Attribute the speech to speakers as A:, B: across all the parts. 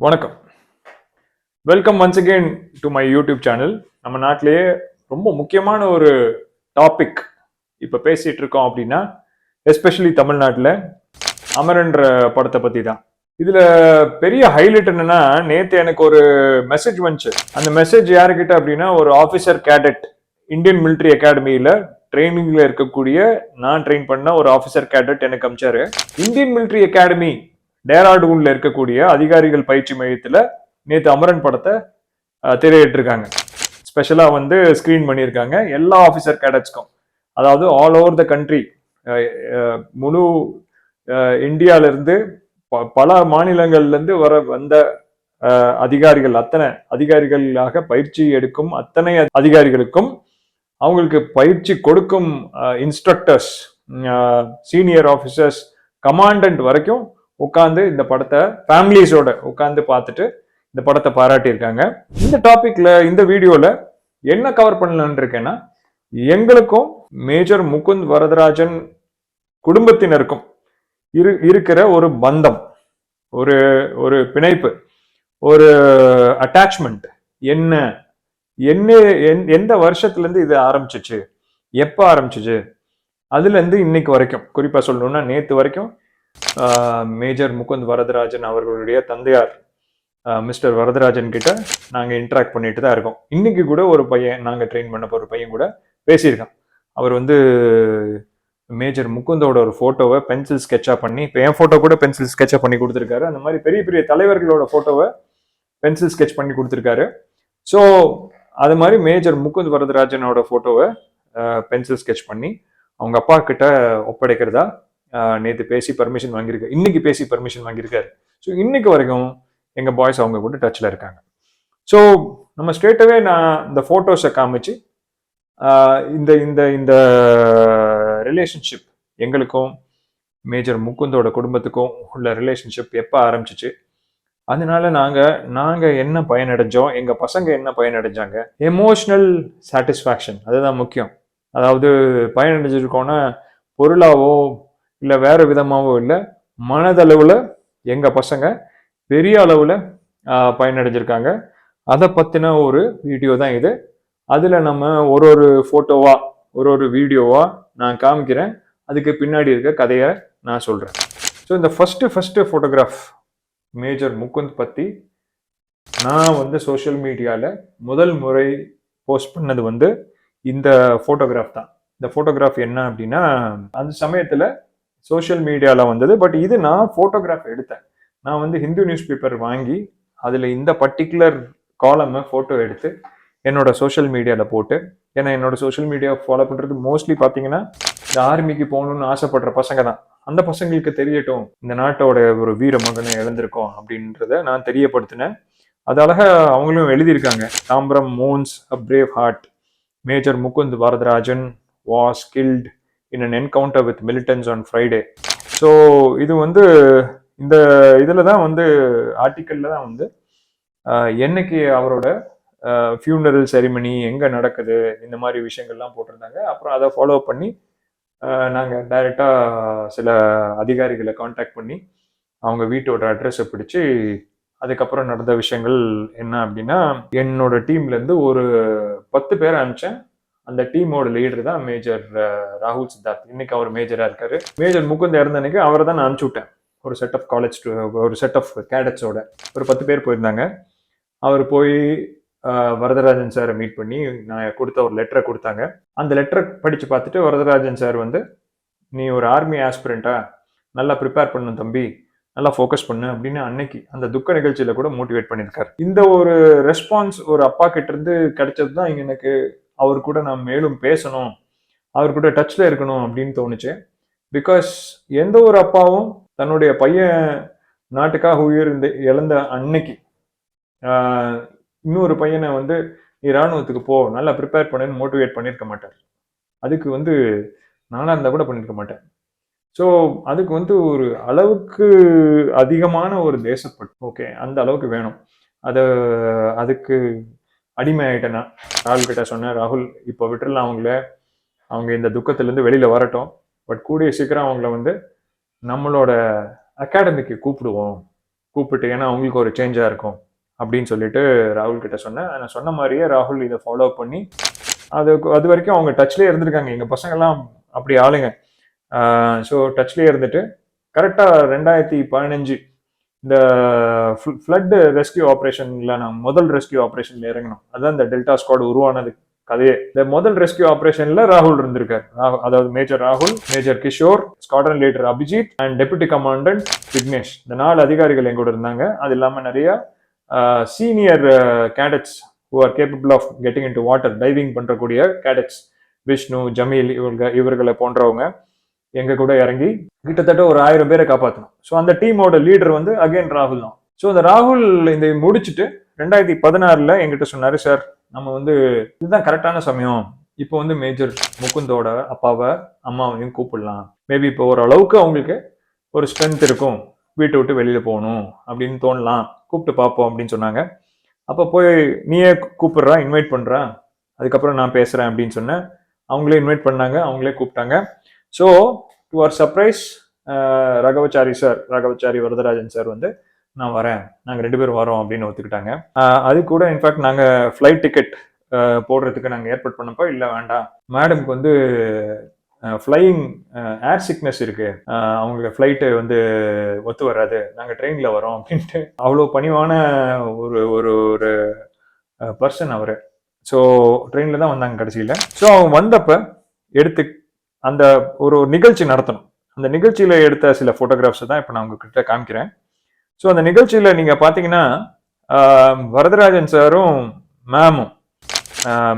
A: வணக்கம். Welcome once again to my YouTube channel நம்ம நாட்டிலேயே ரொம்ப முக்கியமான ஒரு டாபிக் இப்போ பேசிகிட்டு இருக்கோம் அப்படின்னா எஸ்பெஷலி தமிழ்நாட்டில் அமரன்ற படத்தை பற்றி தான் இதில் பெரிய ஹைலைட் என்னன்னா நேற்று எனக்கு ஒரு மெசேஜ் வந்துச்சு. அந்த மெசேஜ் யாருக்கிட்ட அப்படின்னா ஒரு ஆஃபீஸர் கேடட் இந்தியன் மிலிட்ரி அகாடமியில் ட்ரைனிங்கில் இருக்கக்கூடிய நான் ட்ரெயின் பண்ண ஒரு ஆஃபீஸர் கேடட் எனக்கு அமிச்சாரு. இந்தியன் மிலிட்ரி அகாடமி டேராடூன்ல இருக்கக்கூடிய அதிகாரிகள் பயிற்சி மையத்துல நேற்று அமரன் படத்தை திரையிட்டிருக்காங்க. ஸ்பெஷலாக வந்து ஸ்க்ரீன் பண்ணியிருக்காங்க. எல்லா ஆஃபீஸர் கேடட்ஸ்க்கும் அதாவது ஆல் ஓவர் த கண்ட்ரி முழு அஹ், ப- பல மாநிலங்கள்லேருந்து வர வந்த அதிகாரிகள் அத்தனை அதிகாரிகளாக பயிற்சி எடுக்கும் அத்தனை அதிகாரிகளுக்கும் அவங்களுக்கு பயிற்சி கொடுக்கும் இன்ஸ்ட்ரக்டர்ஸ் சீனியர் ஆஃபீஸர்ஸ் கமாண்டன்ட் வரைக்கும் உட்காந்து இந்த படத்தை ஃபேமிலிஸோட உட்காந்து பார்த்துட்டு இந்த படத்தை பாராட்டியிருக்காங்க. இந்த டாபிக்ல இந்த வீடியோவில் என்ன கவர் பண்ணலான்னு இருக்கேன்னா எங்களுக்கும் மேஜர் முகுந்த் வரதராஜன் குடும்பத்தினருக்கும் இரு இருக்கிற ஒரு பந்தம் ஒரு ஒரு பிணைப்பு ஒரு அட்டாச்மெண்ட் என்ன என்ன எந்- எந்த வருஷத்துலேருந்து இது ஆரம்பிச்சிச்சு எப்போ ஆரம்பிச்சிச்சு அதுலேருந்து இன்னைக்கு வரைக்கும் குறிப்பாக சொல்லணும்னா நேற்று வரைக்கும் மேஜர் முகுந்த் வரதராஜன் அவர்களுடைய தந்தையார் மிஸ்டர் வரதராஜன் கிட்ட நாங்கள் இன்ட்ராக்ட் பண்ணிட்டு தான் இருக்கோம். இன்னைக்கு கூட ஒரு பையன் நாங்கள் ட்ரெயின் பண்ண போகிற பையன் கூட பேசியிருக்கான். அவர் வந்து மேஜர் முகுந்தோட ஒரு ஃபோட்டோவை பென்சில் ஸ்கெட்சாக பண்ணி இப்போ என் ஃபோட்டோ கூட பென்சில் ஸ்கெட்சாக பண்ணி கொடுத்துருக்காரு. அந்த மாதிரி பெரிய பெரிய தலைவர்களோட ஃபோட்டோவை பென்சில் ஸ்கெட்ச் பண்ணி கொடுத்துருக்காரு. ஸோ அது மாதிரி மேஜர் முகுந்த் வரதராஜனோட ஃபோட்டோவை பென்சில் ஸ்கெட்ச் பண்ணி அவங்க அப்பா கிட்ட ஒப்படைக்கிறதா நேற்று பேசி பர்மிஷன் வாங்கியிருக்காரு இன்னைக்கு பேசி பர்மிஷன் வாங்கியிருக்காரு. ஸோ இன்னைக்கு வரைக்கும் எங்கள் பாய்ஸ் அவங்க கூட டச்சில் இருக்காங்க. ஸோ நம்ம ஸ்ட்ರೇಟவே நான் இந்த ஃபோட்டோஸை காமிச்சு இந்த இந்த இந்த ரிலேஷன்ஷிப் எங்களுக்கும் மேஜர் முகுந்தோட குடும்பத்துக்கும் உள்ள ரிலேஷன்ஷிப் எப்போ ஆரம்பிச்சிச்சு? அதனால நாங்கள் நாங்கள் என்ன பயனடைஞ்சோம் எங்கள் பசங்க என்ன பயனடைஞ்சாங்க எமோஷ்னல் சாட்டிஸ்ஃபேக்ஷன் அதுதான் முக்கியம். அதாவது பயனடைஞ்சிருக்கோன்னா பொருளாவோ இல்லை வேறு விதமாகவும் இல்லை. மனதளவில் எங்கள் பசங்க பெரிய அளவில் பயனடைஞ்சிருக்காங்க. அதை பற்றின ஒரு வீடியோ தான் இது. அதில் நம்ம ஒரு ஒரு ஃபோட்டோவாக ஒரு ஒரு வீடியோவாக நான் காமிக்கிறேன். அதுக்கு பின்னாடி இருக்க கதையை நான் சொல்கிறேன் ஸோ இந்த first first photograph major Mukund பத்தி நான் வந்து சோஷியல் மீடியாவில் முதல் முறை போஸ்ட் பண்ணது வந்து இந்த ஃபோட்டோகிராஃப் தான். இந்த ஃபோட்டோகிராஃப் என்ன அப்படின்னா அந்த சமயத்தில் சோஷியல் மீடியாவில் வந்தது. பட் இது நான் ஃபோட்டோகிராஃப் எடுத்தேன். நான் வந்து ஹிந்து நியூஸ் பேப்பர் வாங்கி அதில் இந்த பர்டிகுலர் காலமை ஃபோட்டோ எடுத்து என்னோட சோஷியல் மீடியாவில் போட்டு ஏன்னா என்னோட சோஷியல் மீடியா ஃபாலோ பண்ணுறது மோஸ்ட்லி பார்த்தீங்கன்னா இந்த ஆர்மிக்கு போகணும்னு ஆசைப்படுற பசங்க தான். அந்த பசங்களுக்கு தெரியட்டும் இந்த நாட்டோட ஒரு வீர மகனை இழந்திருக்கோம் அப்படின்றத நான் தெரியப்படுத்தினேன். அது அவங்களும் எழுதியிருக்காங்க. Tambaram mourns a brave heart major Mukund Varadarajan was killed in an encounter with militants on Friday so இது வந்து இந்த இதில் தான் வந்து ஆர்டிக்கலில் தான் வந்து என்னைக்கு அவரோட ஃபியூனரல் செரிமனி எங்கே நடக்குது இந்த மாதிரி விஷயங்கள்லாம் போட்டிருந்தாங்க. அப்புறம் அதை ஃபாலோ பண்ணி நாங்கள் டைரெக்டாக சில அதிகாரிகளை காண்டாக்ட் பண்ணி அவங்க வீட்டோட அட்ரஸை பிடிச்சி அதுக்கப்புறம் நடந்த விஷயங்கள் என்ன அப்படின்னா என்னோட டீம்லேருந்து ஒரு பத்து பேர் அனுப்பிச்சேன். அந்த டீமோட லீடர் தான் மேஜர் ராகுல் சித்தார்த். இன்னைக்கு அவர் மேஜராக இருக்காரு. மேஜர் முகுந்த் இறந்த அன்னைக்கு அவரை தான் நான் அனுப்பிச்சு விட்டேன். ஒரு செட் ஆஃப் காலேஜ் ஒரு செட் ஆஃப் கேடட்ஸோட ஒரு பத்து பேர் போயிருந்தாங்க. அவர் போய் வரதராஜன் சாரை மீட் பண்ணி நான் கொடுத்த ஒரு லெட்டரை கொடுத்தாங்க. அந்த லெட்டரை படித்து பார்த்துட்டு வரதராஜன் சார் வந்து நீ ஒரு ஆர்மி ஆஸ்பிரண்ட்டா நல்லா ப்ரிப்பேர் பண்ணும் தம்பி. நல்லா ஃபோக்கஸ் பண்ணு அப்படின்னு அன்னைக்கு அந்த துக்க நிகழ்ச்சியில் கூட மோட்டிவேட் பண்ணியிருக்காரு. இந்த ஒரு ரெஸ்பான்ஸ் ஒரு அப்பா கிட்டேருந்து கிடைச்சது தான் எனக்கு அவர் கூட நான் மேலும் பேசணும் அவர் கூட டச்சில் இருக்கணும் அப்படின்னு தோணுச்சு. பிகாஸ் எந்த ஒரு அப்பாவும் தன்னுடைய பையன் நாட்டுக்காக உயிர் இழந்த அன்னைக்கு இன்னொரு பையனை வந்து நீ ராணுவத்துக்கு போ நல்லா ப்ரிப்பேர் பண்ணுன்னு மோட்டிவேட் பண்ணியிருக்க மாட்டார். அதுக்கு வந்து நானாக இருந்தால் கூட பண்ணியிருக்க மாட்டேன். ஸோ அதுக்கு வந்து ஒரு அளவுக்கு அதிகமான ஒரு தேசப்பட்டு ஓகே அந்த அளவுக்கு வேணும். அதை அதுக்கு அடிமை ஆயிட்டேன் நான் ராகுல் கிட்ட சொன்னேன் ராகுல் இப்போ விட்டுறலாம் அவங்கள. அவங்க இந்த துக்கத்திலேருந்து வெளியில் வரட்டும். பட் கூடிய சீக்கிரம் அவங்கள வந்து நம்மளோட அகாடமிக்கு கூப்பிடுவோம். கூப்பிட்டு ஏன்னா அவங்களுக்கு ஒரு சேஞ்சாக இருக்கும். அப்படின்னு சொல்லிட்டு ராகுல் கிட்ட சொன்னேன். நான் சொன்ன மாதிரியே ராகுல் இதை ஃபாலோ பண்ணி அது அது வரைக்கும் அவங்க டச்லேயே இருந்திருக்காங்க. எங்கள் பசங்கள்லாம் அப்படி ஆளுங்க. ஸோ டச்லேயே இருந்துட்டு கரெக்டாக ரெண்டாயிரத்தி பதினஞ்சு இந்த ஃப்ளட் ரெஸ்கியூ ஆப்ரேஷன்ல நான் முதல் ரெஸ்கியூ ஆப்ரேஷன்ல இறங்கணும் அதான் இந்த டெல்டா ஸ்குவாட் உருவானது கதையே. இந்த முதல் ரெஸ்கியூ ஆப்ரேஷன்ல ராகுல் இருந்திருக்காரு. அதாவது மேஜர் ராகுல் major Kishore squadron leader Abhijit and deputy commandant Vignesh. இந்த நாலு அதிகாரிகள் எங்கூட இருந்தாங்க. அது இல்லாம நிறைய senior cadets who are capable of getting in to water diving பண்றக்கூடிய cadets Vishnu Jameel இவங்க இவர்களை போன்றவங்க. எங்க கூட இறங்கி கிட்டத்தட்ட ஒரு ஆயிரம் பேரை காப்பாற்றணும் ஸோ அந்த டீமோட லீடர் வந்து அகைன் ராகுல் தான். ஸோ அந்த ராகுல் இந்த முடிச்சுட்டு ரெண்டாயிரத்தி பதினாறுல எங்கிட்ட சொன்னாரு சார் நம்ம வந்து இதுதான் கரெக்டான சமயம். இப்போ வந்து மேஜர் முகுந்தோட அப்பாவை அம்மாவையும் கூப்பிடலாம். மேபி இப்போ ஓரளவுக்கு அவங்களுக்கு ஒரு ஸ்ட்ரென்த் இருக்கும். வீட்டை விட்டு வெளியில் போகணும் அப்படின்னு தோணலாம். கூப்பிட்டு பார்ப்போம் அப்படின்னு சொன்னாங்க. அப்போ போய் நீயே கூப்பிடுறா இன்வைட் பண்ணுறா அதுக்கப்புறம் நான் பேசுகிறேன் அப்படின்னு சொன்னேன். அவங்களே இன்வைட் பண்ணாங்க. அவங்களே கூப்பிட்டாங்க. So to our surprise Raghavachari sir Raghavachari Varadarajan sir வந்து நான் வரேன். நாங்கள் ரெண்டு பேரும் வரோம் அப்படின்னு ஒத்துக்கிட்டாங்க. அது கூட இன்ஃபேக்ட் நாங்கள் ஃப்ளைட் டிக்கெட் போடுறதுக்கு நாங்கள் ஏற்பாடு பண்ணப்போ இல்லை வேண்டாம். மேடம்க்கு வந்து ஃப்ளையிங் ஏர் சிக்னஸ் இருக்கு. அவங்களுக்கு ஃப்ளைட்டு வந்து ஒத்து வராது. நாங்கள் ட்ரெயினில் வரோம் அப்படின்ட்டு. அவ்வளோ பணிவான ஒரு ஒரு ஒரு பர்சன் அவர். ஸோ ட்ரெயினில் தான் வந்தாங்க கடைசியில். ஸோ அவங்க வந்தப்போ எடுத்து அந்த ஒரு நிகழ்ச்சி நடத்தணும். அந்த நிகழ்ச்சியில எடுத்த சில போட்டோகிராஃப்ஸ் தான் இப்போ நான் உங்ககிட்ட காமிக்கிறேன். ஸோ அந்த நிகழ்ச்சியில நீங்க பாத்தீங்கன்னா வரதராஜன் சாரும் மேமும்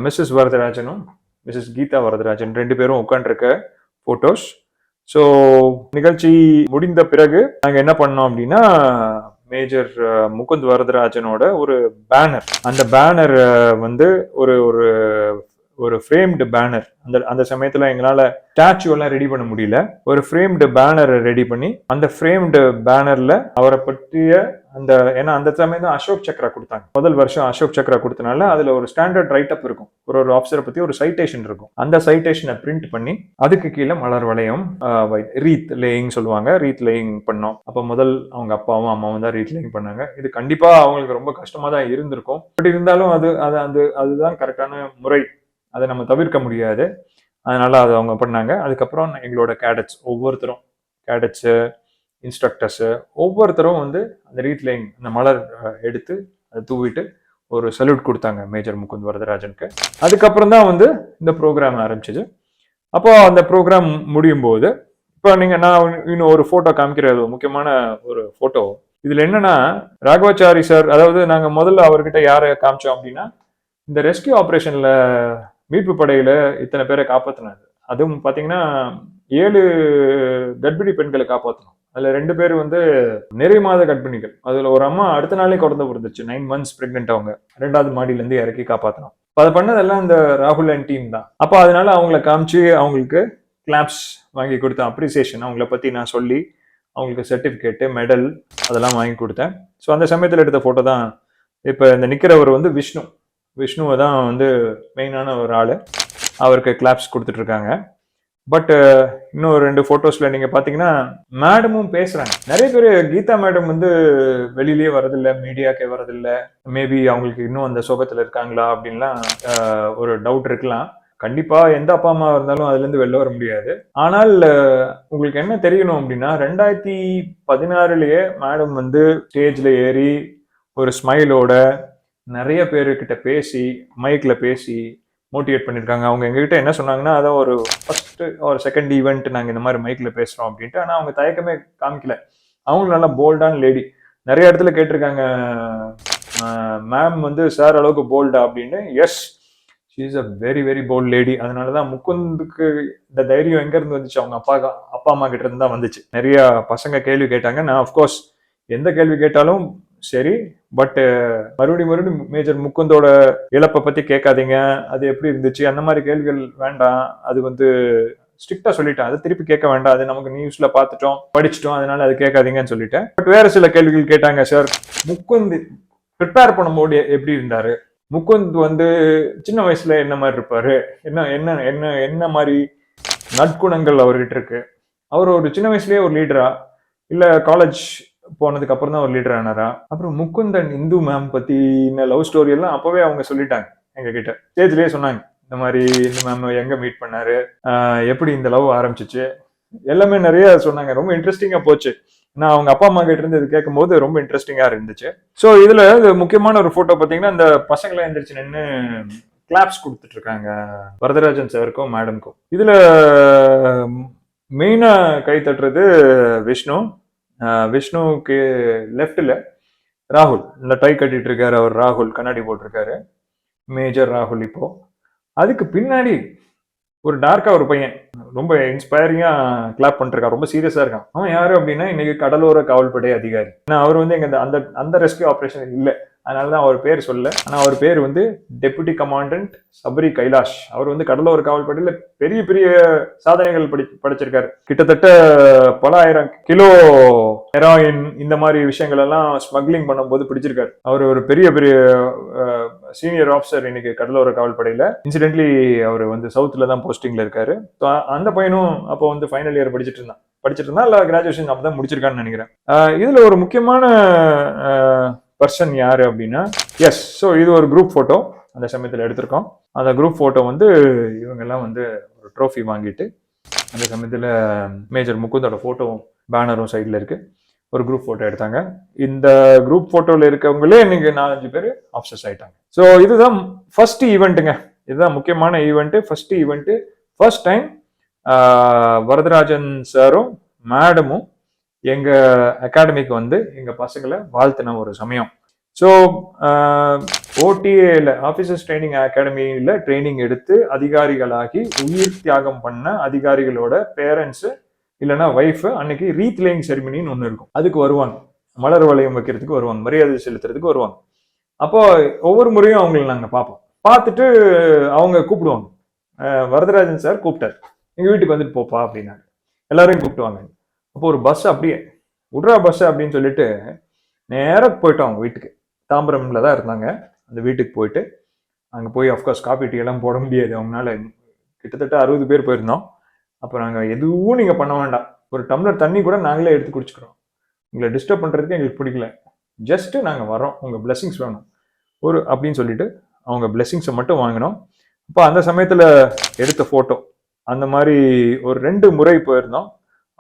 A: மிஸ்ஸஸ் வரதராஜனும் மிஸ்ஸஸ் கீதா வரதராஜன் ரெண்டு பேரும் உட்காந்துருக்க போட்டோஸ் ஸோ நிகழ்ச்சி முடிந்த பிறகு நாங்கள் என்ன பண்ணோம் அப்படின்னா மேஜர் முகுந்த் வரதராஜனோட ஒரு பேனர் அந்த பேனர் வந்து ஒரு ஒரு ஒரு ஃப்ரேம்டு பேனர் அந்த அந்த சமயத்தில் எங்களால் ஸ்டாச்சு எல்லாம் ரெடி பண்ண முடியல. ஒரு ஃப்ரேம்டு பேனரை ரெடி பண்ணி அந்த ஃப்ரேம்டு பேனரில் அவரை பற்றிய அந்த ஏன்னா அந்த சமயம் தான் அசோக் சக்ரா கொடுத்தாங்க. முதல் வருஷம் அசோக் சக்ரா கொடுத்தனால அதுல ஒரு ஸ்டாண்டர்ட் ரைட் அப் இருக்கும். ஒரு ஒரு ஆஃபீஸரை பத்தி ஒரு சைட்டேஷன் இருக்கும். அந்த சைட்டேஷனை பிரிண்ட் பண்ணி அதுக்கு கீழே மலர் வளையம் ரீத் லேயிங் சொல்லுவாங்க. ரீத் லேயிங் பண்ணோம். அப்ப முதல் அவங்க அப்பாவும் அம்மாவும் தான் ரீத் லேயிங் பண்ணாங்க. இது கண்டிப்பா அவங்களுக்கு ரொம்ப கஷ்டமா தான் இருந்திருக்கும். பட் இருந்தாலும் அது அது அது அதுதான் கரெக்டான முறை. அதை நம்ம தவிர்க்க முடியாது. அதனால அதை அவங்க பண்ணாங்க. அதுக்கப்புறம் எங்களோட கேடட்ஸ் ஒவ்வொருத்தரும் கேடட்ஸு இன்ஸ்ட்ரக்டர்ஸு ஒவ்வொருத்தரும் வந்து அந்த ரீத்லைங் அந்த மலர் எடுத்து அதை தூவிட்டு ஒரு சல்யூட் கொடுத்தாங்க மேஜர் முகுந்த் வரதராஜனுக்கு. அதுக்கப்புறம் தான் வந்து இந்த ப்ரோக்ராம் ஆரம்பிச்சது. அப்போ அந்த ப்ரோக்ராம் முடியும் போது இப்போ நீங்கள் நான் இன்னும் ஒரு ஃபோட்டோ காமிக்கிறது முக்கியமான ஒரு ஃபோட்டோ இதில் என்னன்னா ராகவாச்சாரி சார் அதாவது நாங்கள் முதல்ல அவர்கிட்ட யாரை காமிச்சோம் அப்படின்னா இந்த ரெஸ்கியூ ஆப்ரேஷனில் மீட்பு படையில இத்தனை பேரை காப்பாத்தினாரு அதுவும் பாத்தீங்கன்னா ஏழு கர்ப்பிணி பெண்களை காப்பாற்றணும் அதுல ரெண்டு பேர் வந்து நிறைய மாத கர்ப்பிணிகள். அதுல ஒரு அம்மா அடுத்த நாளே குழந்தை பிறந்துச்சு நைன் மந்த்ஸ் பிரெக்னென்ட் அவங்க. ரெண்டாவது மாடியில இருந்து இறக்கி காப்பாற்றணும் அதை பண்ணதெல்லாம் இந்த ராகுல் அண்ட் டீம் தான். அப்போ அதனால அவங்கள காமிச்சு அவங்களுக்கு கிளாப்ஸ் வாங்கி கொடுத்தேன். அப்ரிசியேஷன் அவங்கள பத்தி நான் சொல்லி அவங்களுக்கு சர்டிஃபிகேட்டு மெடல் அதெல்லாம் வாங்கி கொடுத்தேன். ஸோ அந்த சமயத்தில் எடுத்த ஃபோட்டோ தான். இப்போ இந்த நிற்கிறவர் வந்து விஷ்ணு. விஷ்ணுவை தான் வந்து மெயினான ஒரு ஆள். அவருக்கு கிளாப்ஸ் கொடுத்துட்ருக்காங்க. பட்டு பட் uh, இன்னும் ரெண்டு ஃபோட்டோஸில் நீங்கள் பார்த்தீங்கன்னா மேடமும் பேசுகிறாங்க நிறைய பேர் கீதா மேடம் வந்து வெளியிலேயே வரதில்லை மீடியாக்கே வரதில்லை. மேபி அவங்களுக்கு இன்னும் அந்த சோகத்தில் இருக்காங்களா அப்படின்லாம் uh, ஒரு டவுட் இருக்கலாம். கண்டிப்பாக எந்த அப்பா அம்மா இருந்தாலும் அதுலேருந்து வெளில வர முடியாது. ஆனால் uh, உங்களுக்கு என்ன தெரியணும் அப்படின்னா ரெண்டாயிரத்தி பதினாறுலேயே மேடம் வந்து ஸ்டேஜில் ஏறி ஒரு ஸ்மைலோட நிறைய பேர்கிட்ட பேசி மைக்கில் பேசி மோட்டிவேட் பண்ணியிருக்காங்க அவங்க எங்ககிட்ட என்ன சொன்னாங்கன்னா அதான் ஒரு ஃபஸ்ட்டு ஒரு செகண்ட் ஈவெண்ட் நாங்கள் இந்த மாதிரி மைக்கில் பேசுகிறோம் அப்படின்ட்டு. ஆனால் அவங்க தயக்கமே காமிக்கல. அவங்களும் நல்லா போல்டான லேடி நிறைய இடத்துல கேட்டிருக்காங்க மேம் வந்து சார் அளவுக்கு போல்டா அப்படின்னு. Yes she is a very very bold lady அதனால தான் முக்குந்துக்கு இந்த தைரியம் எங்கேருந்து வந்துச்சு? அவங்க அப்பா அப்பா அம்மா கிட்ட இருந்து தான் வந்துச்சு. நிறைய பசங்க கேள்வி கேட்டாங்க. நான் அஃப்கோர்ஸ் எந்த கேள்வி கேட்டாலும் சரி பட்டு uh, மறுபடியும் மறுபடியும் மேஜர் முக்குந்தோட இழப்பை பத்தி கேட்காதீங்க. அது எப்படி இருந்துச்சு? அந்த மாதிரி கேள்விகள் வேண்டாம். அது வந்து ஸ்ட்ரிக்டா சொல்லிட்டேன். அதை திருப்பி கேட்க வேண்டாம். அது நமக்கு நியூஸ்ல பார்த்துட்டோம் படிச்சிட்டோம். அதனால அது கேட்காதீங்கன்னு சொல்லிட்டேன். பட் வேற சில கேள்விகள் கேட்டாங்க சார் முக்குந்த் ப்ரிப்பேர் பண்ணும்போது எப்படி இருந்தாரு? முக்குந்த் வந்து சின்ன வயசுல என்ன மாதிரி இருப்பாரு? என்ன என்ன என்ன என்ன மாதிரி நற்குணங்கள் அவர்கிட்ட இருக்கு? அவர் ஒரு சின்ன வயசுலயே ஒரு லீடரா இல்ல காலேஜ் போனதுக்கு அப்புறம் தான் ஒரு லீடர் ஆனாரா? அப்புறம் முக்குந்தன் இந்து மேம் பத்தி லவ் ஸ்டோரி எல்லாம் அப்பவே அவங்க சொல்லிட்டாங்க எங்க கிட்ட ஸ்டேஜ்லயே சொன்னாங்க இந்த மாதிரி இந்த மேம் எங்க மீட் பண்ணாரு? எப்படி இந்த லவ் ஆரம்பிச்சிச்சு? எல்லாமே நிறைய சொன்னாங்க ரொம்ப இன்ட்ரெஸ்டிங்கா போச்சு. நான் அவங்க அப்பா அம்மா கிட்ட இருந்து இது கேட்கும்போது ரொம்ப இன்ட்ரெஸ்டிங்கா இருந்துச்சு. ஸோ இதுல முக்கியமான ஒரு போட்டோ பாத்தீங்கன்னா இந்த பசங்களை எந்திரிச்சு நின்று கிளாப்ஸ் கொடுத்துட்டு இருக்காங்க வரதராஜன் சாருக்கும் மேடம்க்கும் இதுல மெயினா கை தட்டுறது விஷ்ணு. விஷ்ணுவுக்கு லெஃப்டில் ராகுல். இந்த டை கட்டிட்டு இருக்காரு அவர் ராகுல். கண்ணாடி போட்டிருக்காரு. மேஜர் ராகுல் இப்போ. அதுக்கு பின்னாடி ஒரு டார்க்கா ஒரு பையன். ரொம்ப இன்ஸ்பைரிங்காக கிளாப் பண்ணிருக்கான். ரொம்ப சீரியஸாக இருக்கான். அவன் யார் அப்படின்னா இன்னைக்கு கடலோர காவல்படை அதிகாரி. ஏன்னா அவர் வந்து எங்கள் அந்த அந்த ரெஸ்கியூ ஆப்ரேஷன் இல்லை. அதனால தான் அவர் பேர் சொல்ல ஆனால் அவர் பேர் வந்து டெபுட்டி கமாண்டன்ட் சபரி கைலாஷ். அவர் வந்து கடலோர காவல்படையில் பெரிய பெரிய சாதனைகள் படி படிச்சிருக்காரு. கிட்டத்தட்ட பல ஆயிரம் கிலோ ஹெராயின் இந்த மாதிரி விஷயங்கள் எல்லாம் ஸ்மக்லிங் பண்ணும்போது பிடிச்சிருக்காரு. அவர் ஒரு பெரிய பெரிய சீனியர் ஆஃபீஸர் இன்னைக்கு கடலோர காவல்படையில். இன்சிடென்ட்லி அவர் வந்து சவுத்தில் தான் போஸ்டிங்கில் இருக்காரு. அந்த பையனும் அப்போ வந்து ஃபைனல் இயர் படிச்சுட்டு இருந்தான். படிச்சிட்டு இருந்தா இல்லை கிராஜுவேஷன் அப்பதான் முடிச்சிருக்கான்னு நினைக்கிறேன். இதில் ஒரு முக்கியமான பர்சன் யார் அப்படின்னா எஸ் ஸோ இது ஒரு குரூப் ஃபோட்டோ அந்த சமயத்தில் எடுத்திருக்கோம். அந்த குரூப் ஃபோட்டோ வந்து இவங்கெல்லாம் வந்து ஒரு ட்ரோஃபி வாங்கிட்டு அந்த சமயத்தில் மேஜர் முகுந்தோட ஃபோட்டோவும் பேனரும் சைடில் இருக்குது ஒரு குரூப் ஃபோட்டோ எடுத்தாங்க. இந்த குரூப் ஃபோட்டோவில் இருக்கவங்களே இன்னைக்கு நாலஞ்சு பேர் ஆஃபீஸர்ஸ் ஆகிட்டாங்க ஸோ இதுதான் ஃபர்ஸ்ட் ஈவெண்ட்டுங்க இதுதான் முக்கியமான event first event first time Varadarajan சாரும் மேடமும் எங்க அகாடமிக்கு வந்து எங்க பசங்களை வாழ்த்தின ஒரு சமயம். ஸோ ஓடிஏல ஆஃபீஸர்ஸ் ட்ரைனிங் அகாடமியில ட்ரைனிங் எடுத்து அதிகாரிகளாகி உயிர் தியாகம் பண்ண அதிகாரிகளோட பேரண்ட்ஸு இல்லைன்னா ஒய்ஃபு அன்னைக்கு ரீத்லேயிங் செரிமனின்னு ஒன்று இருக்கும். அதுக்கு வருவாங்க. மலர் வளையம் வைக்கிறதுக்கு வருவாங்க. மரியாதை செலுத்துறதுக்கு வருவாங்க. அப்போ ஒவ்வொரு முறையும் அவங்களை நாங்கள் பார்ப்போம். பார்த்துட்டு அவங்க கூப்பிடுவாங்க. வரதராஜன் சார் கூப்பிட்டார். எங்கள் வீட்டுக்கு வந்துட்டு போப்பா அப்படின்னாரு. எல்லாரையும் கூப்பிட்டுவாங்க அப்போ ஒரு பஸ் அப்படியே விட்றா பஸ் அப்படின்னு சொல்லிட்டு நேராக போயிட்டோம் அவங்க வீட்டுக்கு. தாம்பரம்ல தான் இருந்தாங்க. அந்த வீட்டுக்கு போயிட்டு அங்கே போய் அஃப்கோர்ஸ் காஃபி டீ எல்லாம் போட முடியாது. அவங்களால கிட்டத்தட்ட அறுபது பேர் போயிருந்தோம். அப்போ நாங்கள் எதுவும் நீங்கள் பண்ண வேண்டாம். ஒரு டம்ளர் தண்ணி கூட நாங்களே எடுத்து குடிச்சுக்கிறோம். உங்களை டிஸ்டர்ப் பண்ணுறதுக்கு எங்களுக்கு பிடிக்கல. ஜஸ்ட்டு நாங்கள் வரோம் உங்கள் பிளெஸிங்ஸ் வேணும். ஒரு அப்படின்னு சொல்லிட்டு அவங்க பிளெஸிங்ஸை மட்டும் வாங்கினோம். அப்போ அந்த சமயத்தில் எடுத்த ஃபோட்டோ அந்த மாதிரி ஒரு ரெண்டு முறை போயிருந்தோம்.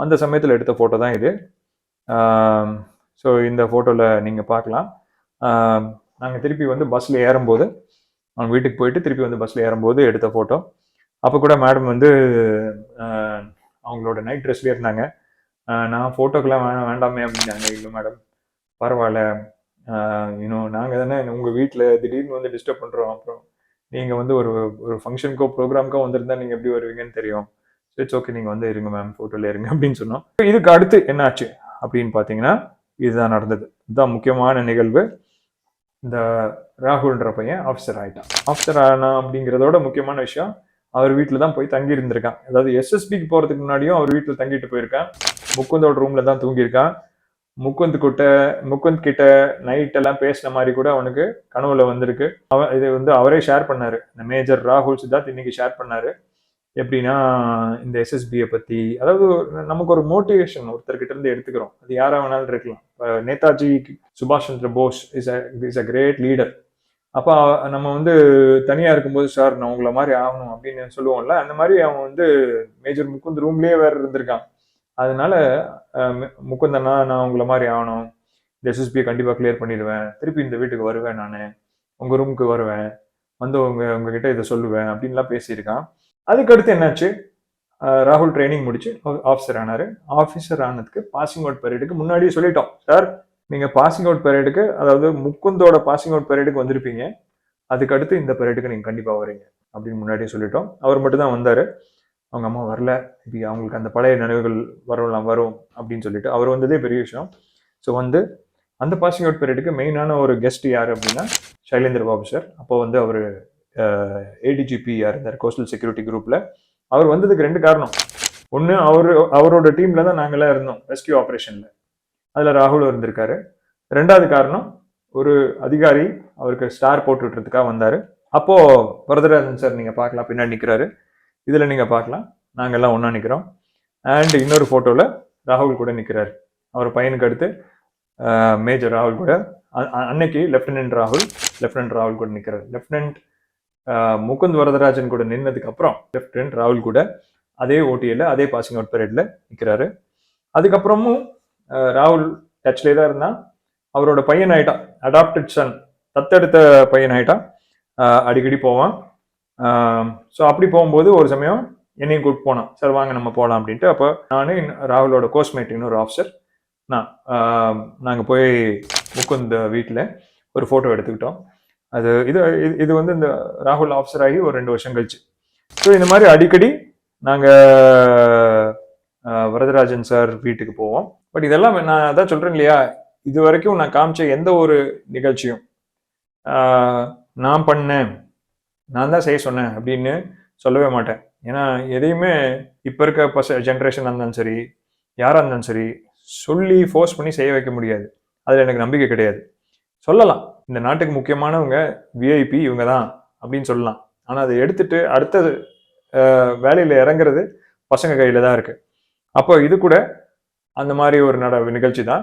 A: அந்த சமயத்தில் எடுத்த ஃபோட்டோ தான் இது. ஸோ இந்த ஃபோட்டோவில் நீங்கள் பார்க்கலாம். நாங்கள் திருப்பி வந்து பஸ்ஸில் ஏறும்போது அவங்க வீட்டுக்கு போயிட்டு திருப்பி வந்து பஸ்ஸில் ஏறும்போது எடுத்த ஃபோட்டோ அப்போ கூட மேடம் வந்து அவங்களோட நைட் ட்ரெஸ்லேயே இருந்தாங்க. நான் ஃபோட்டோக்கெலாம் வேணாம் வேண்டாமே அப்படின்னாங்க. இல்லை மேடம் பரவாயில்ல. இன்னும் நாங்கள் தானே உங்கள் வீட்டில் திடீர்னு வந்து டிஸ்டர்ப் பண்ணுறோம் அப்புறம் நீங்கள் வந்து ஒரு ஒரு ஃபங்க்ஷனுக்கோ ப்ரோக்ராம்க்கோ வந்திருந்தா நீங்கள் எப்படி வருவீங்கன்னு தெரியும். இட்ஸ் ஓகே நீங்கள் வந்து இருங்க மேம் ஃபோட்டோவில் இருங்க அப்படின்னு சொன்னோம். இதுக்கு அடுத்து என்னாச்சு அப்படின்னு பார்த்தீங்கன்னா இதுதான் நடந்தது. இதுதான் முக்கியமான நிகழ்வு. இந்த ராகுல்ன்ற பையன் ஆஃபீஸர் ஆயிட்டான். ஆஃபீஸர் ஆனா அப்படிங்கிறதோட முக்கியமான விஷயம் அவர் வீட்டில் தான் போய் தங்கி இருந்திருக்கான். அதாவது எஸ்எஸ்பிக்கு போகிறதுக்கு முன்னாடியும் அவர் வீட்டில் தங்கிட்டு போயிருக்கான். முக்குந்தோட ரூமில் தான் தூங்கியிருக்கான். முக்குந்த் கிட்ட முக்குந்த் கிட்ட நைட் எல்லாம் பேசின மாதிரி கூட அவனுக்கு கனவுல வந்திருக்கு. அவன் இது வந்து அவரே ஷேர் பண்ணாரு. இந்த மேஜர் ராகுல் சித்தார்த் இன்னைக்கு ஷேர் பண்ணாரு. எப்படின்னா இந்த எஸ்எஸ்பியை பற்றி அதாவது நமக்கு ஒரு மோட்டிவேஷன் ஒருத்தர்கிட்ட இருந்து எடுத்துக்கிறோம். அது யாராக வேணாலும் இருக்கலாம். நேதாஜி சுபாஷ் Chandra Bose is a is a great leader அப்போ நம்ம வந்து தனியாக இருக்கும்போது சார் நான் உங்களை மாதிரி ஆகணும் அப்படின்னு சொல்லுவோம்ல அந்த மாதிரி அவன் வந்து மேஜர் முக்குந்த் ரூம்லேயே வேற இருந்திருக்கான் அதனால அஹ், நான் உங்களை மாதிரி ஆகணும். இந்த எஸ்எஸ்பியை கண்டிப்பாக கிளியர் பண்ணிடுவேன். திருப்பி இந்த வீட்டுக்கு வருவேன் நான். உங்கள் ரூமுக்கு வருவேன். வந்து உங்க உங்ககிட்ட இதை சொல்லுவேன் அப்படின்லாம் பேசியிருக்கான். அதுக்கடுத்து என்னாச்சு? ராகுல் ட்ரைனிங் முடிச்சு ஆஃபீஸர் ஆனாரு. ஆஃபீஸர் ஆனதுக்கு பாசிங் அவுட் பரேடுக்கு முன்னாடியே சொல்லிட்டோம். சார் நீங்கள் பாசிங் அவுட் பெரியடுக்கு அதாவது முக்குந்தோட பாசிங் அவுட் பரேடுக்கு வந்திருப்பீங்க. அதுக்கடுத்து இந்த பரேடுக்கு நீங்கள் கண்டிப்பாக வரீங்க. அப்படின்னு முன்னாடியே சொல்லிட்டோம். அவர் மட்டும் தான் அவங்க அம்மா வரல. இப்போ அவங்களுக்கு அந்த பழைய நினைவுகள் வரலாம் வரும் அப்படின்னு சொல்லிட்டு அவர் வந்ததே பெரிய விஷயம். ஸோ வந்து அந்த பாசிங் அவுட் பீரியடுக்கு மெயினான ஒரு கெஸ்ட் யார் அப்படின்னா சைலேந்திர பாபு சார் அப்போ வந்து அவர் ஏடிஜிபியாக இருந்தார் கோஸ்டல் செக்யூரிட்டி குரூப்பில் அவர் வந்ததுக்கு ரெண்டு காரணம். ஒன்று அவர் அவரோட டீமில் தான் நாங்களாம் இருந்தோம் ரெஸ்கியூ ஆப்ரேஷனில் அதில் ராகுல் இருந்திருக்காரு. ரெண்டாவது காரணம் ஒரு அதிகாரி அவருக்கு ஸ்டார் போட்டுவிட்டுறதுக்காக வந்தார். அப்போது வரதராஜன் சார் நீங்கள் பார்க்கலாம் பின்னாடி நிற்கிறாரு இதில் நீங்கள் பார்க்கலாம் நாங்க எல்லாம் நிற்கிறோம் நிக்கிறோம். அண்ட் இன்னொரு ஃபோட்டோவில் ராகுல் கூட நிற்கிறாரு அவர் பையனுக்கு அடுத்து மேஜர் ராகுல் கூட அன்னைக்கு லெப்டினன்ட் ராகுல் லெப்டினன்ட் ராகுல் கூட நிற்கிறார் லெப்டினன்ட் முகுந்த் வரதராஜன் கூட நின்னதுக்கு அப்புறம் லெப்டினன்ட் ராகுல் கூட அதே ஓட்டியில் அதே பாசிங் அவுட் பீரியட்ல நிற்கிறாரு அதுக்கப்புறமும் ராகுல் டச்லேயே தான் இருந்தான். அவரோட பையன் ஆயிட்டான். அடாப்டட் சன் தத்தெடுத்த பையன் ஆயிட்டான். அடிக்கடி போவான். ஸோ அப்படி போகும்போது ஒரு சமயம் என்னையும் கூப்பிட்டு போனான். சார் வாங்க நம்ம போகலாம் அப்படின்ட்டு. அப்போ நான் ராகுலோட கோஸ்மேட் இன்னொரு ஆஃபீஸர் நான் நாங்கள் போய் முக்குந்த வீட்டில் ஒரு ஃபோட்டோ எடுத்துக்கிட்டோம். அது இது இது- இது வந்து இந்த ராகுல் ஆஃபீஸர் ஆகி ஒரு ரெண்டு வருஷம் கழிச்சு. ஸோ இந்த மாதிரி அடிக்கடி நாங்கள் வரதராஜன் சார் வீட்டுக்கு போவோம். பட் இதெல்லாம் நான் அதான் சொல்கிறேன் இல்லையா? இது வரைக்கும் நான் காமிச்ச எந்த ஒரு நிகழ்ச்சியும் நான் பண்ணேன் நான் தான் செய்ய சொன்னேன் அப்படின்னு சொல்லவே மாட்டேன். ஏன்னா எதையுமே இப்போ இருக்க பச ஜென்ரேஷன் இருந்தாலும் சரி யாராக இருந்தாலும் சரி சொல்லி ஃபோர்ஸ் பண்ணி செய்ய வைக்க முடியாது. அதில் எனக்கு நம்பிக்கை கிடையாது. சொல்லலாம். இந்த நாட்டுக்கு முக்கியமானவங்க விஐபி இவங்க தான் அப்படின்னு சொல்லலாம். ஆனால் அதை எடுத்துட்டு அடுத்தது வேலையில் இறங்குறது பசங்க கையில் தான் இருக்குது அப்போ இது கூட அந்த மாதிரி ஒரு நட நிகழ்ச்சி தான்.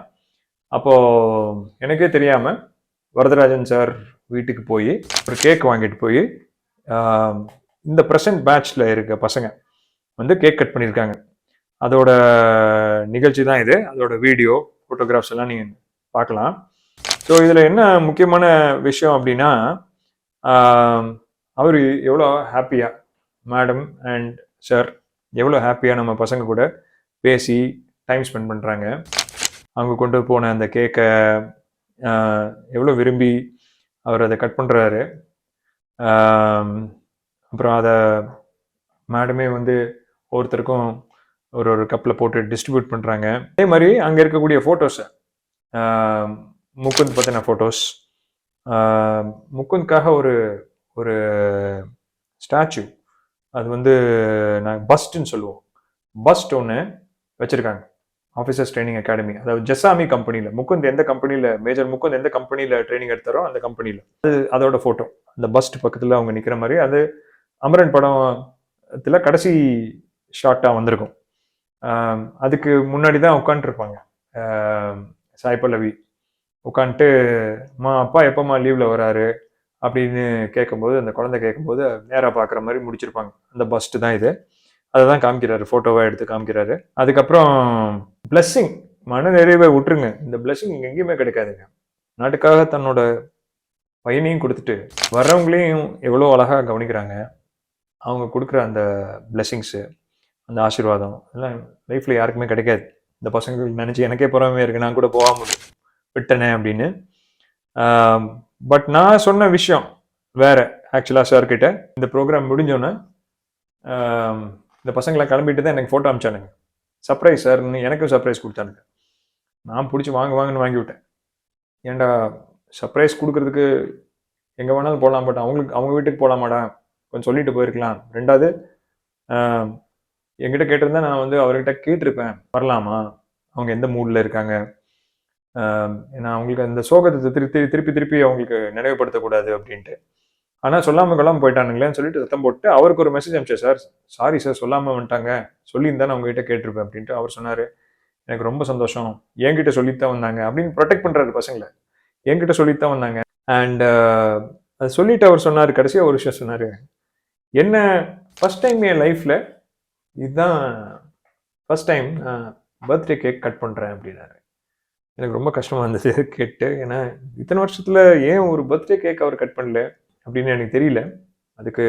A: அப்போது எனக்கே தெரியாமல் வரதராஜன் சார் வீட்டுக்கு போய் ஒரு கேக் வாங்கிட்டு போய் இந்த ப்ரெசன்ட் பேட்ச்சில் இருக்க பசங்க வந்து கேக் கட் பண்ணியிருக்காங்க அதோட நிகழ்ச்சி தான் இது. அதோட வீடியோ ஃபோட்டோகிராஃப்ஸ் எல்லாம் நீங்கள் பார்க்கலாம். ஸோ இதில் என்ன முக்கியமான விஷயம் அப்படின்னா அவர் எவ்வளோ ஹாப்பியாக மேடம் அண்ட் சார் எவ்வளோ ஹாப்பியாக நம்ம பசங்க கூட பேசி டைம் ஸ்பெண்ட் பண்ணுறாங்க அவங்க கொண்டு போன அந்த கேக்கை எவ்வளோ விரும்பி அவர் அதை கட் பண்ணுறாரு அப்புறம் அதை மேடமே வந்து ஒவ்வொருத்தருக்கும் ஒரு ஒரு கப்பில் போட்டு டிஸ்ட்ரிபியூட் பண்ணுறாங்க அதே மாதிரி அங்கே இருக்கக்கூடிய ஃபோட்டோஸை முகுந்த் பற்றின ஃபோட்டோஸ் முகுந்த்காக ஒரு ஒரு ஸ்டாச்சு அது வந்து நான் பஸ்ட்டுன்னு சொல்லுவோம். பஸ்ட் ஒன்று வச்சுருக்காங்க. ஆஃபீஸர்ஸ் ட்ரைனிங் அகாடமி அதாவது ஜெசாமி கம்பெனியில் முகுந்த் எந்த கம்பெனியில் மேஜர் முகுந்த் எந்த கம்பெனியில் ட்ரைனிங் எடுத்தாரோ அந்த கம்பெனியில் அது அதோட ஃபோட்டோ அந்த பஸ்ட் பக்கத்தில் அவங்க நிற்கிற மாதிரி அது அமரன் படத்தில் கடைசி ஷார்ட்டாக வந்திருக்கும். அதுக்கு முன்னாடி தான் உட்காந்துருப்பாங்க சாய் பல்லவி. உட்காந்துட்டு மா அப்பா எப்போம்மா லீவில் வராரு? அப்படின்னு கேட்கும்போது அந்த குழந்தை கேட்கும்போது நேராக பார்க்குற மாதிரி முடிச்சிருப்பாங்க. அந்த பஸ்ட்டு தான் இது. அதை தான் காமிக்கிறாரு. ஃபோட்டோவாக எடுத்து காமிக்கிறாரு. அதுக்கப்புறம் பிளஸ்ஸிங் மன நிறைவை விட்டுருங்க இந்த பிளஸ்ஸிங் எங்கேயுமே கிடைக்காதுங்க. நாட்டுக்காக தன்னோட பையனையும் கொடுத்துட்டு வர்றவங்களையும் எவ்வளோ அழகாக கவனிக்கிறாங்க. அவங்க கொடுக்குற அந்த பிளெஸ்ஸிங்ஸு அந்த ஆசீர்வாதம் எல்லாம் லைஃப்பில் யாருக்குமே கிடைக்காது. இந்த பசங்களுக்கு நினச்சி எனக்கே பொறாமையாக இருக்கு. நான் கூட போகாமல் விட்டனே அப்படின்னு. பட் நான் சொன்ன விஷயம் வேற ஆக்சுவலாக சார் கிட்ட. இந்த ப்ரோக்ராம் முடிஞ்சோன்னே இந்த பசங்களாம் கிளம்பிட்டு தான் எனக்கு ஃபோட்டோ அனுப்பிச்சானுங்க சர்ப்ரைஸ் சார்னு எனக்கும் சர்ப்ரைஸ் கொடுத்தானுங்க. நான் பிடிச்சி வாங்க வாங்கன்னு வாங்கி விட்டேன். ஏன்டா சர்ப்ரைஸ் கொடுக்கறதுக்கு எங்கே வேணாலும் போகலாம் பட் அவங்களுக்கு அவங்க வீட்டுக்கு போகலாமாடா கொஞ்சம் சொல்லிட்டு போயிருக்கலாம். ரெண்டாவது என்கிட்ட கேட்டிருந்தா நான் வந்து அவர்கிட்ட கேட்டிருப்பேன். வரலாமா? அவங்க எந்த மூடில் இருக்காங்க? ஏன்னா அவங்களுக்கு அந்த சோகத்தை திருப்பி திருப்பி திருப்பி அவங்களுக்கு நினைவுபடுத்தக்கூடாது அப்படின்ட்டு. ஆனால் சொல்லாமல் கொள்ளாமல் போயிட்டானுங்களேன்னு சொல்லிட்டு சத்தம் போட்டு அவருக்கு ஒரு மெசேஜ் அனுப்பிச்சேன் சார் சாரி சார் சொல்லாமல் வந்துட்டாங்க. சொல்லியிருந்தா நான் உங்ககிட்ட கேட்டிருப்பேன் அப்படின்ட்டு அவர் சொன்னார். எனக்கு ரொம்ப சந்தோஷம். என்கிட்ட சொல்லித்தான் வந்தாங்க. அப்படின்னு ப்ரொடெக்ட் பண்ணுறாரு பசங்களை. என்கிட்ட சொல்லித்தான் வந்தாங்க. அண்ட் அது சொல்லிட்டு அவர் சொன்னார் கடைசியாக ஒரு விஷயம் சொன்னார். என்ன ஃபஸ்ட் டைம் என் லைஃப்பில் இதுதான் ஃபஸ்ட் டைம் நான் பர்த்டே கேக் கட் பண்ணுறேன் அப்படின்னாரு. எனக்கு ரொம்ப கஷ்டமாக இருந்தது கேட்டு. ஏன்னா இத்தனை வருஷத்தில் ஏன் ஒரு பர்த்டே கேக் அவர் கட் பண்ணல அப்படின்னு எனக்கு தெரியல. அதுக்கு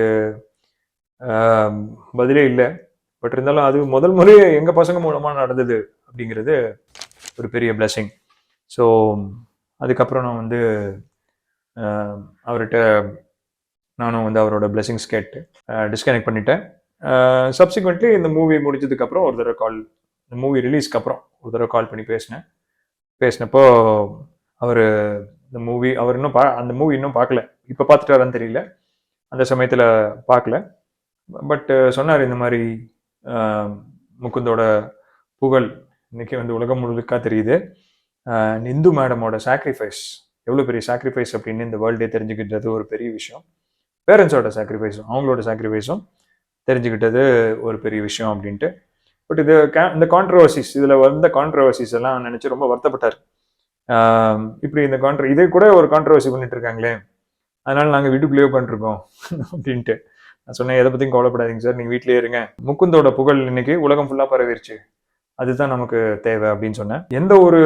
A: பதிலே இல்லை. பட் இருந்தாலும் அது முதல் முறை எங்கள் பசங்க மூலமாக நடந்தது அப்படிங்கிறது ஒரு பெரிய பிளெஸிங் ஸோ அதுக்கப்புறம் நான் வந்து அவர்கிட்ட நானும் வந்து அவரோட பிளெஸிங்ஸ் கேட்டு டிஸ்கனெக்ட் பண்ணிட்டேன். சப்சிக்வெண்ட்லி இந்த மூவி முடிஞ்சதுக்கப்புறம் ஒரு தடவை கால் இந்த மூவி ரிலீஸ்க்கு அப்புறம் ஒரு தடவை கால் பண்ணி பேசினேன். பேசினப்போ அவர் இந்த மூவி அவர் இன்னும் பா அந்த மூவி இன்னும் பார்க்கல. இப்போ பார்த்துட்டாரான்னு தெரியல. அந்த சமயத்தில் பார்க்கல. பட் சொன்னார் இந்த மாதிரி முகுந்தோட புகழ் இன்னைக்கு வந்து உலகம் முழுக்கா தெரியுது. இந்து மேடமோட சாக்ரிஃபைஸ் எவ்வளோ பெரிய சாக்ரிஃபைஸ் அப்படின்னு இந்த வேர்ல்டே தெரிஞ்சுக்கிட்டது ஒரு பெரிய விஷயம். பேரண்ட்ஸோட சாக்ரிஃபைஸும் அவங்களோட சாக்ரிஃபைஸும் தெரிஞ்சுக்கிட்டது ஒரு பெரிய விஷயம் அப்படின்ட்டு பட் இது இந்த கான்ட்ரவர்சிஸ் இதில் வந்த கான்ட்ரவர்சிஸ் எல்லாம் நினச்சி ரொம்ப வருத்தப்பட்டார். இப்படி இந்த கான்ட்ர இதே கூட ஒரு கான்ட்ரவர்சி பண்ணிட்டு இருக்காங்களே. அதனால நாங்கள் வீட்டுக்குள்ளேயே உட்காந்துருக்கோம் அப்படின்ட்டு. நான் சொன்னேன் எதை பற்றியும் கவலைப்படாதீங்க சார் நீங்கள் வீட்டிலேயே இருங்க. முக்குந்தோட புகழ் இன்னைக்கு உலகம் ஃபுல்லாக பரவிருச்சு. அதுதான் நமக்கு தேவை அப்படின்னு சொன்னேன். எந்த ஒரு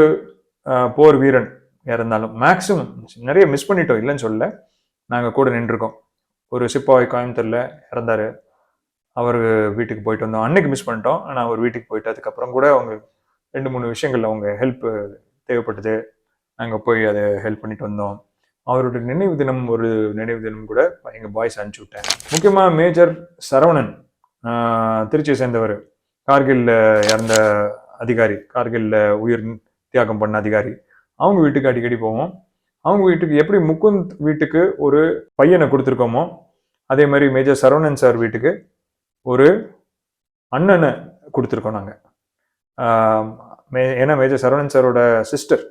A: போர் வீரன் இருந்தாலும் மேக்ஸிமம் நிறைய மிஸ் பண்ணிட்டோம் இல்லைன்னு சொல்ல நாங்கள் கூட நின்றுருக்கோம். ஒரு சிப்பாய் கோயம்புத்தூரில் இறந்தாரு. அவர் வீட்டுக்கு போயிட்டு வந்தோம். அன்னைக்கு மிஸ் பண்ணிட்டோம். ஆனால் அவர் வீட்டுக்கு போயிட்டு அதுக்கப்புறம் கூட அவங்க ரெண்டு மூணு விஷயங்கள்ல அவங்க ஹெல்ப் தேவைப்பட்டது. நாங்கள் போய் அதை ஹெல்ப் பண்ணிட்டு வந்தோம். அவருடைய நினைவு தினம் ஒரு நினைவு தினம் கூட எங்கள் பாய்ஸ் அனுப்பிச்சு விட்டேன். முக்கியமாக மேஜர் சரவணன் திருச்சியை சேர்ந்தவர். கார்கில்ல இறந்த அதிகாரி கார்கில்ல உயிர் தியாகம் பண்ண அதிகாரி. அவங்க வீட்டுக்கு அடிக்கடி போவோம். அவங்க வீட்டுக்கு எப்படி முகுந்த் வீட்டுக்கு ஒரு பையனை கொடுத்துருக்கோமோ அதே மாதிரி மேஜர் சரவணன் சார் வீட்டுக்கு ஒரு அண்ணனை கொடுத்துருக்கோம் நாங்கள் மே ஏன்னா மேஜர் சரவணன் சாரோட சிஸ்டர்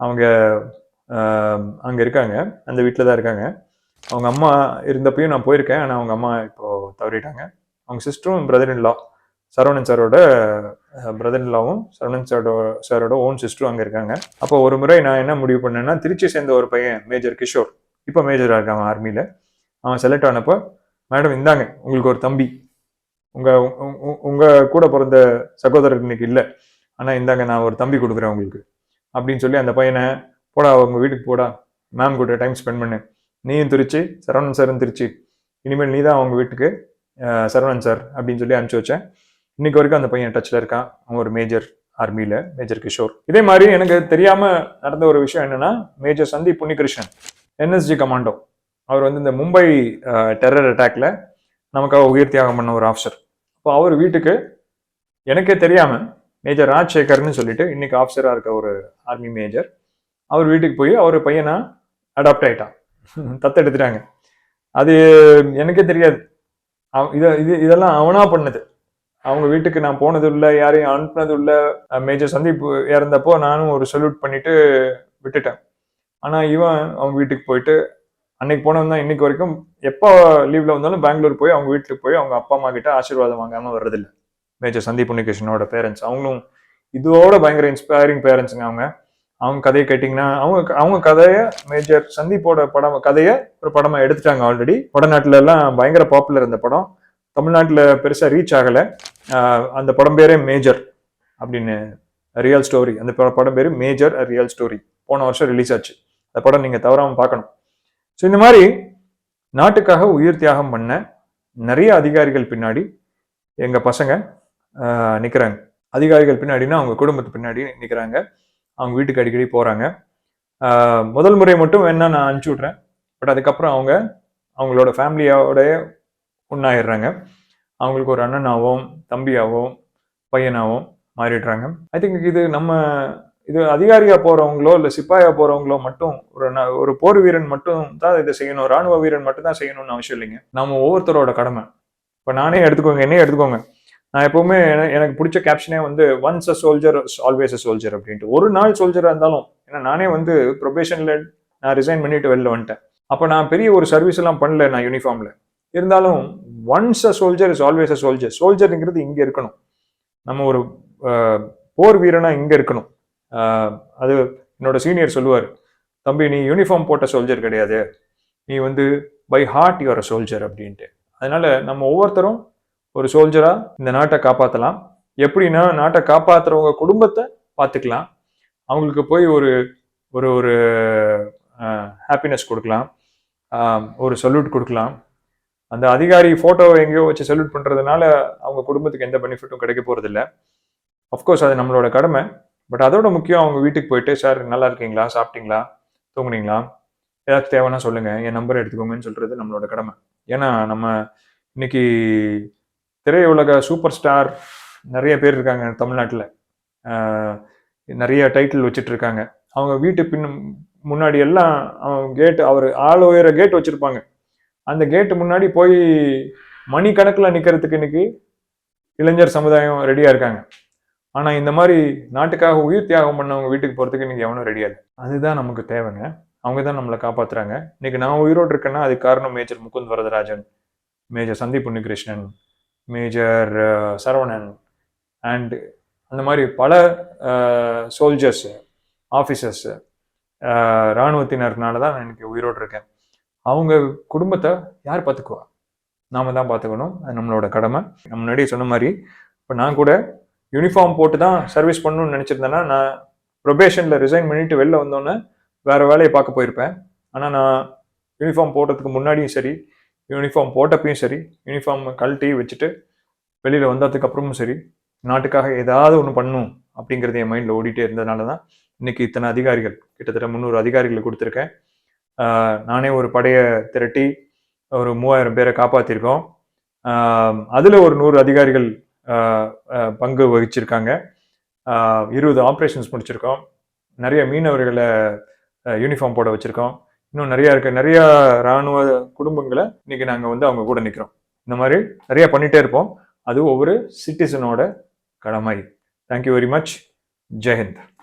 A: அவங்க அங்கே இருக்காங்க. அந்த வீட்டில் தான் இருக்காங்க. அவங்க அம்மா இருந்தப்பையும் நான் போயிருக்கேன். ஆனால் அவங்க அம்மா இப்போ தவறிட்டாங்க. அவங்க சிஸ்டரும் பிரதர் லா சரவணன் சாரோட பிரதர் லாவும் சரவணன் சாரோட சாரோட ஓன் சிஸ்டரும் அங்கே இருக்காங்க. அப்போ ஒரு முறை நான் என்ன முடிவு பண்ணேன்னா திருச்சி சேர்ந்த ஒரு பையன் மேஜர் கிஷோர். இப்போ மேஜராக இருக்கான் ஆர்மியில் அவன் செலக்ட் ஆனப்போ மேடம் இந்தாங்க. உங்களுக்கு ஒரு தம்பி. உங்க உ- உ- உங்க கூட பிறந்த சகோதரர் இன்னைக்கு இல்லை. ஆனா இந்தாங்க நான் ஒரு தம்பி கொடுக்குறேன் உங்களுக்கு. அப்படின்னு சொல்லி அந்த பையனை போடா உங்க வீட்டுக்கு போடா. மேம் கூட டைம் ஸ்பெண்ட் பண்ணு. நீயும் திருச்சி சரவணன் சாரும் திருச்சி. இனிமேல் நீ தான் அவங்க வீட்டுக்கு சரவணன் சார் அப்படின்னு சொல்லி அனுப்பிச்சு வச்சேன். இன்னைக்கு வரைக்கும் அந்த பையன் டச்சில் இருக்கான். அவன் ஒரு மேஜர் ஆர்மியில் மேஜர் கிஷோர். இதே மாதிரி எனக்கு தெரியாமல் நடந்த ஒரு விஷயம் என்னன்னா major Sandeep Unnikrishnan NSG commando அவர் வந்து இந்த மும்பை டெரர் அட்டாக்ல நமக்காக உயிர் தியாகம் பண்ண ஒரு ஆஃபீஸர் அப்போ அவர் வீட்டுக்கு எனக்கே தெரியாமல் மேஜர் ராஜசேகர்னு சொல்லிட்டு இன்னைக்கு ஆஃபீஸராக இருக்க ஒரு ஆர்மி மேஜர் அவர் வீட்டுக்கு போய் அவர் பையனா அடாப்ட் ஆயிட்டான். தத்தெடுத்துட்டாங்க. அது எனக்கே தெரியாது. அவ- இதை இது இதெல்லாம் அவனா பண்ணது. அவங்க வீட்டுக்கு நான் போனது இல்லை யாரையும் அனுப்புனது இல்லை மேஜர் சந்தீப் இறந்தப்போ நானும் ஒரு சல்யூட் பண்ணிட்டு விட்டுட்டேன். ஆனால் இவன் அவங்க வீட்டுக்கு போயிட்டு அன்னைக்கு போனவன் தான் இன்னைக்கு வரைக்கும் எப்போ லீவ்ல வந்தாலும் பெங்களூர் போய் அவங்க வீட்டுக்கு போய் அவங்க அப்பா அம்மா கிட்ட ஆசீர்வாதம் வாங்காம வர்றதில்ல. மேஜர் சந்தீப் உன்னிகிருஷ்ணனோட பேரண்ட்ஸ் அவங்களும் இதோட பயங்கர இன்ஸ்பைரிங் பேரண்ட்ஸுங்க அவங்க. அவங்க கதையை கேட்டிங்கன்னா அவங்க அவங்க கதையை மேஜர் சந்தீப்போட படம் கதையை ஒரு படமாக எடுத்துட்டாங்க ஆல்ரெடி வடநாட்டுல எல்லாம் பயங்கர பாப்புலர் இந்த படம். தமிழ்நாட்டில் பெருசாக ரீச் ஆகலை. அந்த படம் பேரே மேஜர் அப்படின்னு ரியல் ஸ்டோரி அந்த படம் பேர் மேஜர் ரியல் ஸ்டோரி போன வருஷம் ரிலீஸ் ஆச்சு. அந்த படம் நீங்கள் தவறாமல் பார்க்கணும். ஸோ இந்த மாதிரி நாட்டுக்காக உயிர் தியாகம் பண்ண நிறைய அதிகாரிகள் பின்னாடி எங்கள் பசங்க நிற்கிறாங்க அதிகாரிகள் பின்னாடினா அவங்க குடும்பத்து பின்னாடி நிற்கிறாங்க அவங்க வீட்டுக்கு அடிக்கடி போகிறாங்க முதல் முறை மட்டும் வேணா நான் அனுப்பிச்சி விட்றேன். பட் அதுக்கப்புறம் அவங்க அவங்களோட ஃபேமிலியோட ஒன்றாயிடுறாங்க அவங்களுக்கு ஒரு அண்ணனாகவும் தம்பியாகவும் பையனாகவும் மாறிடுறாங்க. ஐ திங்க் இது நம்ம இது அதிகாரியா போறவங்களோ இல்ல சிப்பாயா போறவங்களோ மட்டும் ஒரு ஒரு போர் வீரன் மட்டும் தான் இதை செய்யணும். ராணுவ வீரன் மட்டும் தான் செய்யணும்னு அவசியம் இல்லைங்க. நம்ம ஒவ்வொருத்தரோட கடமை. இப்ப நானே எடுத்துக்கோங்க என்னையே எடுத்துக்கோங்க. நான் எப்பவுமே எனக்கு பிடிச்ச கேப்ஷனே வந்து once a soldier always a soldier அப்படின்ட்டு. ஒரு நாள் சோல்ஜரா இருந்தாலும் ஏன்னா நானே வந்து ப்ரொபேஷன்ல நான் ரிசைன் பண்ணிட்டு வெளில வந்துட்டேன். அப்ப நான் பெரிய ஒரு சர்வீஸ் எல்லாம் பண்ணல நான் யூனிஃபார்ம்ல இருந்தாலும் once a soldier is always a soldier சோல்ஜருங்கிறது இங்க இருக்கணும். நம்ம ஒரு போர் வீரனா இங்க இருக்கணும். அது என்னோட சீனியர் சொல்லுவார் தம்பி நீ யூனிஃபார்ம் போட்ட சோல்ஜர் கிடையாது. நீ வந்து பை ஹார்ட் யுவர் சோல்ஜர் அப்படின்ட்டு. அதனால நம்ம ஒவ்வொருத்தரும் ஒரு சோல்ஜராக இந்த நாட்டை காப்பாற்றலாம் எப்படின்னா நாட்டை காப்பாத்துறவங்க குடும்பத்தை பார்த்துக்கலாம் அவங்களுக்கு போய் ஒரு ஒரு ஒரு ஹாப்பினஸ் கொடுக்கலாம். ஒரு சல்யூட் கொடுக்கலாம். அந்த அதிகாரி ஃபோட்டோவை எங்கேயோ வச்சு சல்யூட் பண்ணுறதுனால அவங்க குடும்பத்துக்கு எந்த பெனிஃபிட்டும் கிடைக்க போகிறதில்ல அஃப்கோர்ஸ் அது நம்மளோட கடமை. பட் அதோட முக்கியம் அவங்க வீட்டுக்கு போயிட்டு சார் நல்லா இருக்கீங்களா? சாப்பிட்டீங்களா? தூங்குனீங்களா? ஏதாச்சும் தேவைன்னா சொல்லுங்க. என் நம்பர் எடுத்துக்கோங்கன்னு சொல்றது நம்மளோட கடமை. ஏன்னா நம்ம இன்னைக்கு திரையுலக சூப்பர் ஸ்டார் நிறைய பேர் இருக்காங்க தமிழ்நாட்டில். நிறைய டைட்டில் வச்சுட்டு இருக்காங்க அவங்க வீட்டு பின் முன்னாடி எல்லாம் அவங்க கேட்டு அவர் ஆள் உயர கேட் வச்சுருப்பாங்க. அந்த கேட்டு முன்னாடி போய் மணிக்கணக்கில் நிற்கிறதுக்கு இன்னைக்கு இளைஞர் சமுதாயம் ரெடியாக இருக்காங்க. ஆனால் இந்த மாதிரி நாட்டுக்காக உயிர் தியாகம் பண்ணவங்க வீட்டுக்கு போகிறதுக்கு இன்றைக்கி எவனும் ரெடியாது அதுதான் நமக்கு தேவைங்க. அவங்க தான் நம்மளை காப்பாற்றுறாங்க இன்னைக்கு நான் உயிரோடு இருக்கேன்னா அதுக்கு காரணம் major Mukund Varadarajan major Sandeep Unnikrishnan major Saravanan and அந்த மாதிரி பல சோல்ஜர்ஸ் ஆஃபீஸர்ஸ் இராணுவத்தினர்னால தான் நான் இன்றைக்கி உயிரோடு இருக்கேன். அவங்க குடும்பத்தை யார் பார்த்துக்குவா நாம தான் பார்த்துக்கணும் அது நம்மளோட கடமை. நம்ம முன்னாடியே சொன்ன மாதிரி இப்போ நான் கூட யூனிஃபார்ம் போட்டு தான் சர்வீஸ் பண்ணணும்னு நினச்சிருந்தேன்னா நான் ப்ரொபேஷனில் ரிசைன் பண்ணிட்டு வெளில வந்தோன்னே வேறு வேலையை பார்க்க போயிருப்பேன். ஆனால் நான் யூனிஃபார்ம் போடுறதுக்கு முன்னாடியும் சரி யூனிஃபார்ம் போட்டப்பையும் சரி யூனிஃபார்ம் கழட்டி வச்சுட்டு வெளியில் வந்ததுக்கப்புறமும் சரி நாட்டுக்காக ஏதாவது ஒன்று பண்ணணும் அப்படிங்கிறது என் மைண்டில் ஓடிட்டே இருந்ததுனால தான் இன்னைக்கு இத்தனை அதிகாரிகள் கிட்டத்தட்ட முந்நூறு அதிகாரிகளை கொடுத்துருக்கேன். நானே ஒரு படையை திரட்டி ஒரு மூவாயிரம் பேரை காப்பாற்றிருக்கோம் அதில் ஒரு நூறு அதிகாரிகள் பங்கு வகிச்சிருக்காங்க. இருபது ஆப்ரேஷன்ஸ் முடிச்சிருக்கோம். நிறைய மீனவர்களை யூனிஃபார்ம் போட வச்சுருக்கோம். இன்னும் நிறையா இருக்குது நிறையா ராணுவ குடும்பங்களை இன்னைக்கு நாங்கள் வந்து அவங்க கூட நிற்கிறோம் இந்த மாதிரி நிறையா பண்ணிகிட்டே இருப்போம். அது ஒவ்வொரு சிட்டிசனோட கடமை. Thank you very much Jai Hind